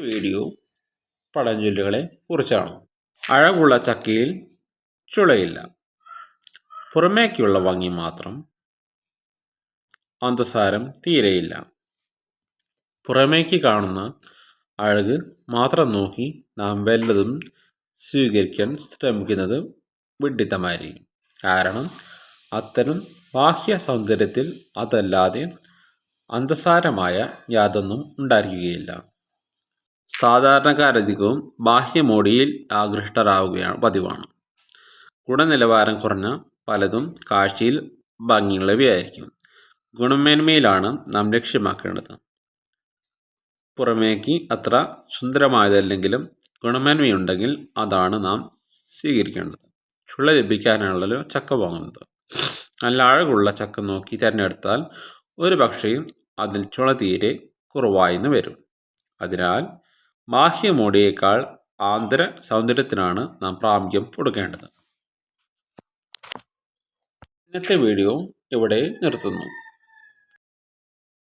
Video പഴഞ്ചൊല്ലുകളെ കുറിച്ചാണ്. അഴകുള്ള ചക്കയിൽ ചുളയില്ല. പുറമേക്കുള്ള ഭംഗി മാത്രം അന്തസാരം തീരെയില്ല. പുറമേക്ക് കാണുന്ന അഴക് മാത്രം നോക്കി നാം വല്ലതും സ്വീകരിക്കാൻ ശ്രമിക്കുന്നത് വിഡിത്തമായിരിക്കും കാരണം അത്തരം ബാഹ്യ സൗന്ദര്യത്തിൽ അതല്ലാതെ അന്തസാരമായ യാതൊന്നും ഉണ്ടായിരിക്കുകയില്ല. സാധാരണക്കാരധികവും ബാഹ്യമോടിയിൽ ആകൃഷ്ടരാകുകയാണ് പതിവാണ്. ഗുണനിലവാരം കുറഞ്ഞ പലതും കാഴ്ചയിൽ ഭംഗിയുള്ളവയായിരിക്കും. ഗുണമേന്മയിലാണ് നാം ലക്ഷ്യമാക്കേണ്ടത്. പുറമേക്ക് അത്ര സുന്ദരമായതല്ലെങ്കിലും ഗുണമേന്മയുണ്ടെങ്കിൽ അതാണ് നാം സ്വീകരിക്കേണ്ടത്. ചുള്ള ലഭിക്കാനാണല്ലോ ചക്ക വാങ്ങുന്നത്. നല്ല അഴകുള്ള ചക്ക നോക്കി തിരഞ്ഞെടുത്താൽ ഒരു പക്ഷേ അതിൽ ചുള തീരെ കുറവായെന്ന് വരും. അതിനാൽ ബാഹ്യമോടിയേക്കാൾ ആന്തര സൗന്ദര്യത്തിനാണ് നാം പ്രാമുഖ്യം കൊടുക്കേണ്ടത്. ഇന്നത്തെ വീഡിയോ ഇവിടെ നിർത്തുന്നു.